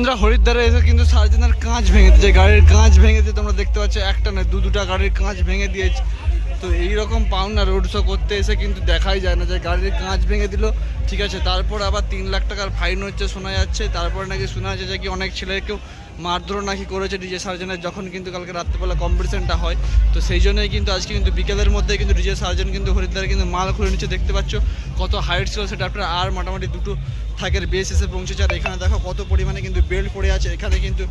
আমরা হরিদ্বারে এসে কিন্তু সার্জেনের কাঁচ ভেঙে দিয়েছে। গাড়ির কাঁচ ভেঙে দিয়ে তোমরা দেখতে পাচ্ছ, একটা না দু দুটা গাড়ির কাঁচ ভেঙে দিয়েছে। তো এইরকম পাওনা রোড শো করতে এসে কিন্তু দেখাই যায় না যে গাড়ির কাঁচ ভেঙে দিল। ঠিক আছে, তারপর আবার তিন লাখ টাকার ফাইন হচ্ছে, শোনা যাচ্ছে। তারপরে নাকি শোনা যাচ্ছে যে কি অনেক ছেলেকেও মারধর নাকি করেছে ডিজে সার্জনের, যখন কিন্তু কালকে রাত্রেবেলা কম্পিটিশনটা হয়। তো সেই জন্যই কিন্তু আজকে কিন্তু বিকেলের মধ্যে কিন্তু ডিজে সার্জন কিন্তু হরিদ্বারে কিন্তু মাল খুলে নিচ্ছে। দেখতে পাচ্ছ কত হাইট ছিল সেটা আপনার আর মোটামুটি দুটো থাকের বেস এসে পৌঁছেছে। আর এখানে দেখো কত পরিমাণে কিন্তু বেল্ট পড়ে আছে। এখানে কিন্তু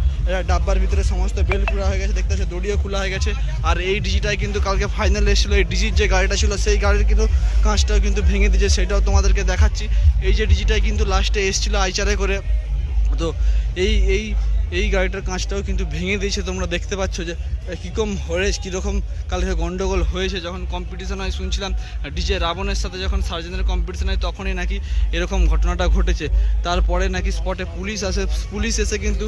ডাব্বার ভিতরে সমস্ত বেল্ট খোলা হয়ে গেছে। দেখতে দড়িও খোলা হয়ে গেছে। আর এই ডিজিটাই কিন্তু কালকে ফাইনাল এসেছিল। এই ডিজির যে গাড়িটা ছিল, সেই গাড়ির কিন্তু কাঁচটাও কিন্তু ভেঙে দিয়েছে। সেটাও তোমাদেরকে দেখাচ্ছি। এই যে ডিজিটাই কিন্তু লাস্টে এসেছিল আইচারে করে। তো এই এই এই গাড়িটার কাঁচটাও কিন্তু ভেঙে দিয়েছে তোমরা দেখতে পাচ্ছ যে কীরকম হয়েছে কীরকম কালকে গন্ডগোল হয়েছে? যখন কম্পিটিশন হয়, শুনছিলাম ডিজে রাবণের সাথে যখন সার্জেনের কম্পিটিশন হয়, তখনই নাকি এরকম ঘটনাটা ঘটেছে। তারপরে নাকি স্পটে পুলিশ আসে পুলিশ এসে কিন্তু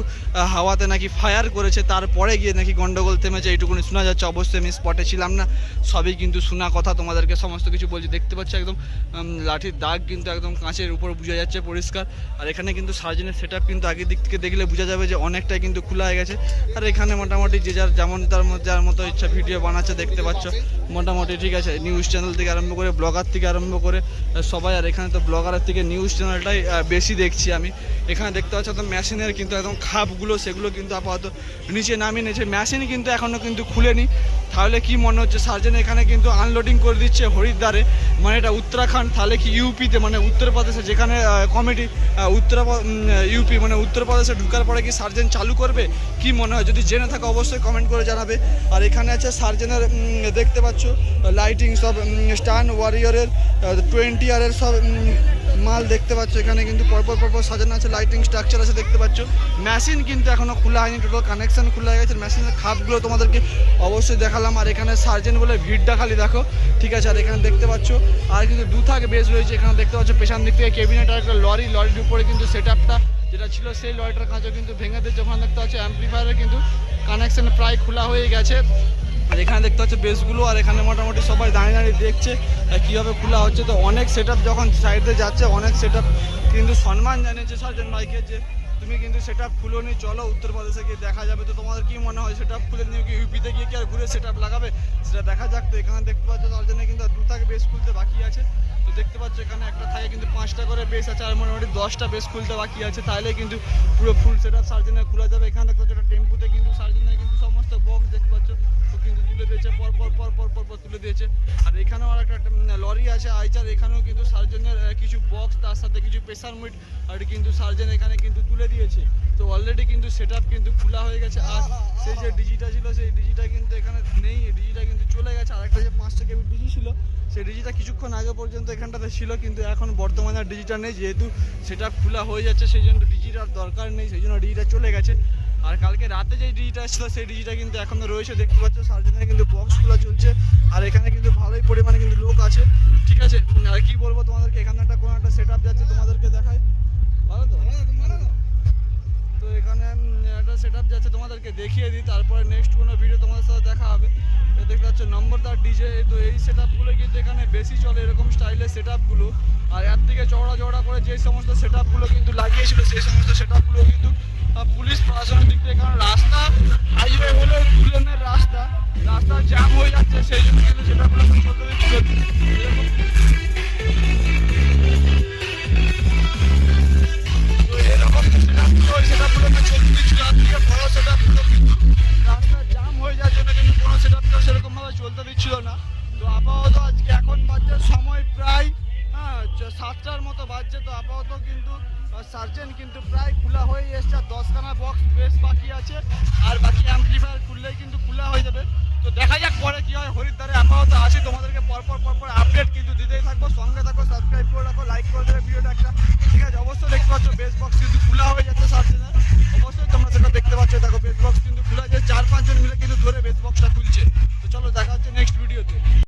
হাওয়াতে নাকি ফায়ার করেছে। তারপরে গিয়ে নাকি গন্ডগোল থেমেছে, এইটুকুনি শোনা যাচ্ছে। অবশ্যই আমি স্পটে ছিলাম না। সবই কিন্তু শোনা কথা, তোমাদেরকে সমস্ত কিছু বলছি। দেখতে পাচ্ছ একদম লাঠির দাগ কিন্তু একদম কাঁচের উপর বোঝা যাচ্ছে পরিষ্কার। আর এখানে কিন্তু সার্জেনের সেট কিন্তু আগের দিক থেকে দেখলে বোঝা যাবে যে অনেকটাই কিন্তু খোলা হয়ে গেছে। আর এখানে মোটামুটি যে যার যেমন তার মধ্যে যার মতো ইচ্ছা ভিডিও বানাচ্ছে, দেখতে পাচ্ছ। মোটামুটি ঠিক আছে নিউজ চ্যানেল থেকে আরম্ভ করে ব্লগার থেকে আরম্ভ করে সবাই আর এখানে তো ব্লগারের থেকে নিউজ চ্যানেলটাই বেশি দেখছি আমি। এখানে দেখতে পাচ্ছ তো মেশিনের কিন্তু একদম খাপগুলো, সেগুলো কিন্তু আপাতত নিচে নামিয়ে নিয়েছে। মেশিন কিন্তু এখনও কিন্তু খুলেনি। তাহলে কি মনে হচ্ছে সার্জেন এখানে কিন্তু আনলোডিং করে দিচ্ছে হরিদ্বারে? মানে এটা উত্তরাখণ্ড, তাহলে কি ইউপিতে মানে উত্তরপ্রদেশে যেখানে কমিটি উত্তর ইউপি মানে উত্তরপ্রদেশে ঢুকার পরে কি সার্জেন চালু করবে? কি মনে হয়? যদি জেনে থাকে, অবশ্যই কমেন্ট করে জানাবে আর এখানে আছে সার্জেনের দেখতে পাচ্ছ লাইটিং সব স্টান ওয়ারিয়রের টোয়েন্টি ইয়ারের সব মাল দেখতে পাচ্ছ। এখানে কিন্তু পরপর পরপর সাজানো আছে লাইটিং স্ট্রাকচার আছে দেখতে পাচ্ছ। মেশিন কিন্তু এখনও খোলা হয়নি টোটাল কানেকশন খোলা হয়ে গেছে। মেশিনের খাপগুলো তোমাদেরকে অবশ্যই দেখালাম। আর এখানে সার্জেন বলে ভিড়টা খালি দেখো। ঠিক আছে, আর এখানে দেখতে পাচ্ছ, আর কিন্তু দু থাক বেস রয়েছে। এখানে দেখতে পাচ্ছ, পেছন দিক থেকে কেবিনেট আর একটা লরি লরির উপরে কিন্তু সেট আপটা যেটা ছিল সেই লয়টার কাঁচও কিন্তু ভেঙে দিয়েছে। ওখানে দেখতে পাচ্ছি অ্যাম্প্লিফায়ারের কিন্তু কানেকশান প্রায় খোলা হয়ে গেছে। আর এখানে দেখতে পাচ্ছ বেসগুলো, আর এখানে মোটামুটি সবাই দাঁড়িয়ে দাঁড়িয়ে দেখছে কীভাবে খোলা হচ্ছে। তো অনেক সেট যখন সাইডে যাচ্ছে, অনেক সেট কিন্তু সম্মান জানিয়েছে সার্জন ভাইকে যে তুমি কিন্তু সেট আপ খুলো নি, চলো উত্তরপ্রদেশে গিয়ে দেখা যাবে। তো তোমাদের কি মনে হয় সেট আপ খুলে নিয়ে কি ইউপিতে গিয়ে কি আর ঘুরে সেট আপ লাগাবে? সেটা দেখা যাক। তো এখানে দেখতে পাচ্ছ তার জন্য কিন্তু দু থাকে বেস খুলতে বাকি আছে। তো দেখতে পাচ্ছ এখানে একটা থাকে কিন্তু পাঁচটা করে বেস আছে, আর মোটামুটি দশটা বেস খুলতে বাকি আছে। তাহলে কিন্তু পুরো ফুল সেট আপ সার্জেনের খোলা যাবে। এখানে দেখতে পাচ্ছ একটা টেম্পুতে কিন্তু সার্জেনের কিন্তু সমস্ত বক্স দেখতে পাচ্ছ। কিন্তু তুলে দিয়েছে, পর পর পর পর পর তুলে দিয়েছে। আর এখানেও আর একটা লরি আছে আইচার, এখানেও কিন্তু সার্জেনের কিছু বক্স তার সাথে কিছু প্রেসার মিট আর কিন্তু সার্জেন এখানে কিন্তু তুলে দিয়েছে। তো অলরেডি কিন্তু সেট কিন্তু খোলা হয়ে গেছে। আর সেই যে ডিজিটা ছিল, সেই ডিজিটা কিন্তু এখানে নেই। ডিজিটা কিন্তু চলে গেছে। আর একটা যে পাঁচটা কেবি ডিজি ছিল, সেই ডিজিটা কিছুক্ষণ আগে পর্যন্ত এখানটাতে ছিল, কিন্তু এখন বর্তমানে আর ডিজিটা নেই। যেহেতু সেটা খোলা হয়ে যাচ্ছে, সেই জন্য ডিজিটার দরকার নেই, সেই জন্য ডিজিটা চলে গেছে। আর কালকে রাতে যে ডিজিটা ছিল সেই ডিজিটা কিন্তু এখনও রয়েছে দেখতে পাচ্ছ। সার্জেনের কিন্তু বক্স খোলা চলছে আর এখানে কিন্তু ভালোই পরিমাণে কিন্তু লোক আছে। ঠিক আছে আর কি বলব তোমাদেরকে এখানে একটা কোনো একটা সেট আপ যাচ্ছে তোমাদেরকে দেখায় ভালো তো? তো এখানে একটা সেট আপ যাচ্ছে তোমাদেরকে দেখিয়ে দিই তারপরে নেক্সট কোনো ভিডিও তোমাদের সাথে দেখা হবে। তো দেখতে পাচ্ছ নম্বরদার ডিজে তো এই সেট আপগুলো কিন্তু এখানে বেশি চলে এরকম স্টাইলের সেট আপগুলো আর এর থেকে চওড়া চওড়া করে যে সমস্ত সেট আপগুলো কিন্তু লাগিয়েছিল সেই সমস্ত সেট আপগুলো কিন্তু পুলিশ প্রশাসনের দিক থেকে, কারণ রাস্তা হাইওয়ে হলেও দু লেনের রাস্তা। রাস্তা জ্যাম হয়ে যাচ্ছে, সেই জন্য কিন্তু সেটা প্রশাসন দিচ্ছিল এরকম তো আপাতত কিন্তু সার্জেন কিন্তু প্রায় খোলা হয়ে এসছে, আর দশখানা বক্স বেশ বাকি আছে, আর বাকি অ্যাম্পলিফায়ার খুললেই কিন্তু খোলা হয়ে যাবে। তো দেখা যাক পরে কি হয়, হরিদ্বারে আপাতত আসি, তোমাদেরকে পরপর পরপর আপডেট কিন্তু দিতেই থাকব। সঙ্গে থাকো সাবস্ক্রাইব করে রাখো লাইক করে দেবে ভিডিওটা একটা। ঠিক আছে, অবশ্যই দেখতে পাচ্ছ বেস বক্স কিন্তু খোলা